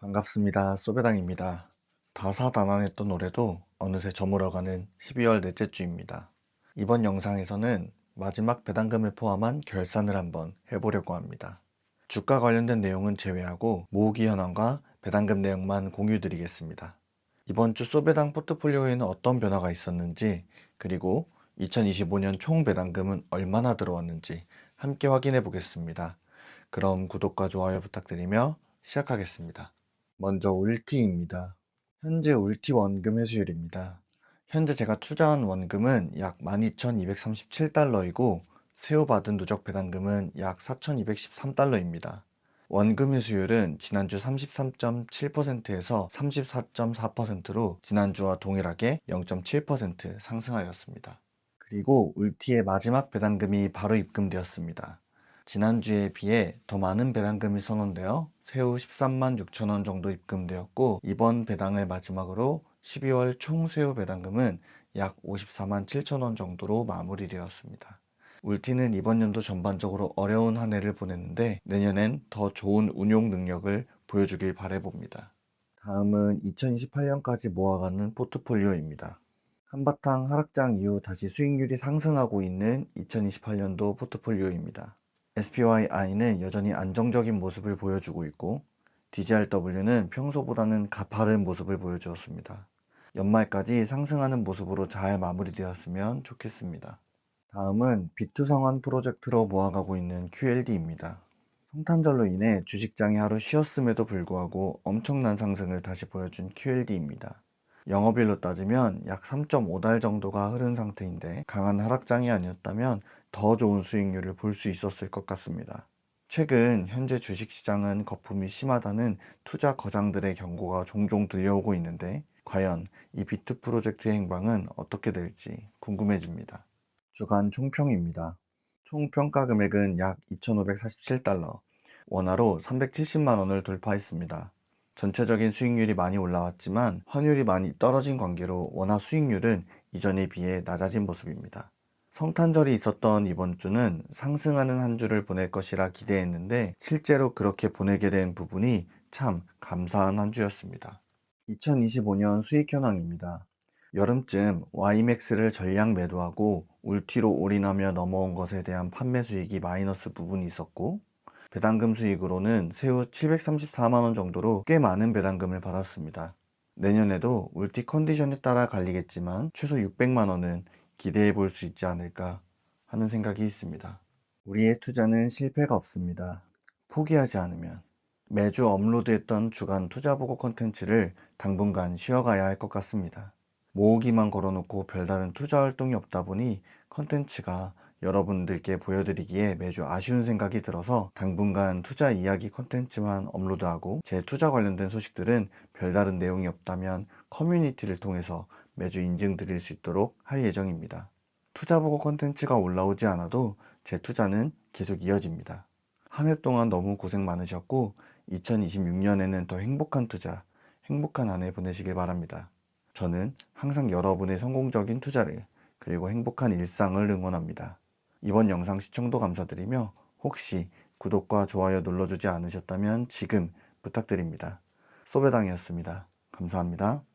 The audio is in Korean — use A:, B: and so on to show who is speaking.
A: 반갑습니다. 소배당입니다. 다사다난했던 올해도 어느새 저물어가는 12월 넷째 주입니다. 이번 영상에서는 마지막 배당금을 포함한 결산을 한번 해보려고 합니다. 주가 관련된 내용은 제외하고 모으기 현황과 배당금 내용만 공유드리겠습니다. 이번 주 소배당 포트폴리오에는 어떤 변화가 있었는지 그리고 2025년 총 배당금은 얼마나 들어왔는지 함께 확인해 보겠습니다. 그럼 구독과 좋아요 부탁드리며 시작하겠습니다. 먼저 울티입니다. 현재 울티 원금 회수율입니다. 현재 제가 투자한 원금은 약 12,237달러이고 새우 받은 누적 배당금은 약 4,213달러입니다. 원금 회수율은 지난주 33.7%에서 34.4%로 지난주와 동일하게 0.7% 상승하였습니다. 그리고 울티의 마지막 배당금이 바로 입금되었습니다. 지난주에 비해 더 많은 배당금이 선언되어 새우 13만 6천원 정도 입금되었고 이번 배당을 마지막으로 12월 총 새우 배당금은 약 54만 7천원 정도로 마무리되었습니다. 울티는 이번 연도 전반적으로 어려운 한 해를 보냈는데 내년엔 더 좋은 운용 능력을 보여주길 바래봅니다. 다음은 2028년까지 모아가는 포트폴리오입니다. 한바탕 하락장 이후 다시 수익률이 상승하고 있는 2028년도 포트폴리오입니다. SPYI는 여전히 안정적인 모습을 보여주고 있고 DGRW는 평소보다는 가파른 모습을 보여주었습니다. 연말까지 상승하는 모습으로 잘 마무리되었으면 좋겠습니다. 다음은 비투성환 프로젝트로 모아가고 있는 QLD입니다. 성탄절로 인해 주식장이 하루 쉬었음에도 불구하고 엄청난 상승을 다시 보여준 QLD입니다. 영업일로 따지면 약 3.5달 정도가 흐른 상태인데 강한 하락장이 아니었다면 더 좋은 수익률을 볼 수 있었을 것 같습니다. 최근 현재 주식시장은 거품이 심하다는 투자 거장들의 경고가 종종 들려오고 있는데 과연 이 비트 프로젝트의 행방은 어떻게 될지 궁금해집니다. 주간 총평입니다. 총 평가 금액은 약 2,547달러, 원화로 370만 원을 돌파했습니다. 전체적인 수익률이 많이 올라왔지만 환율이 많이 떨어진 관계로 원화 수익률은 이전에 비해 낮아진 모습입니다. 성탄절이 있었던 이번 주는 상승하는 한 주를 보낼 것이라 기대했는데 실제로 그렇게 보내게 된 부분이 참 감사한 한 주였습니다. 2025년 수익 현황입니다. 여름쯤 YMAX를 전량 매도하고 울티로 올인하며 넘어온 것에 대한 판매 수익이 마이너스 부분이 있었고 배당금 수익으로는 새우 734만원 정도로 꽤 많은 배당금을 받았습니다. 내년에도 울티 컨디션에 따라 갈리겠지만 최소 600만원은 기대해 볼 수 있지 않을까 하는 생각이 있습니다. 우리의 투자는 실패가 없습니다. 포기하지 않으면 매주 업로드했던 주간 투자보고 컨텐츠를 당분간 쉬어가야 할 것 같습니다. 모으기만 걸어놓고 별다른 투자 활동이 없다 보니 컨텐츠가 여러분들께 보여드리기에 매주 아쉬운 생각이 들어서 당분간 투자 이야기 컨텐츠만 업로드하고 제 투자 관련된 소식들은 별다른 내용이 없다면 커뮤니티를 통해서 매주 인증드릴 수 있도록 할 예정입니다. 투자보고 컨텐츠가 올라오지 않아도 제 투자는 계속 이어집니다. 한 해 동안 너무 고생 많으셨고 2026년에는 더 행복한 투자, 행복한 한 해 보내시길 바랍니다. 저는 항상 여러분의 성공적인 투자를 그리고 행복한 일상을 응원합니다. 이번 영상 시청도 감사드리며 혹시 구독과 좋아요 눌러주지 않으셨다면 지금 부탁드립니다. 소배당이었습니다. 감사합니다.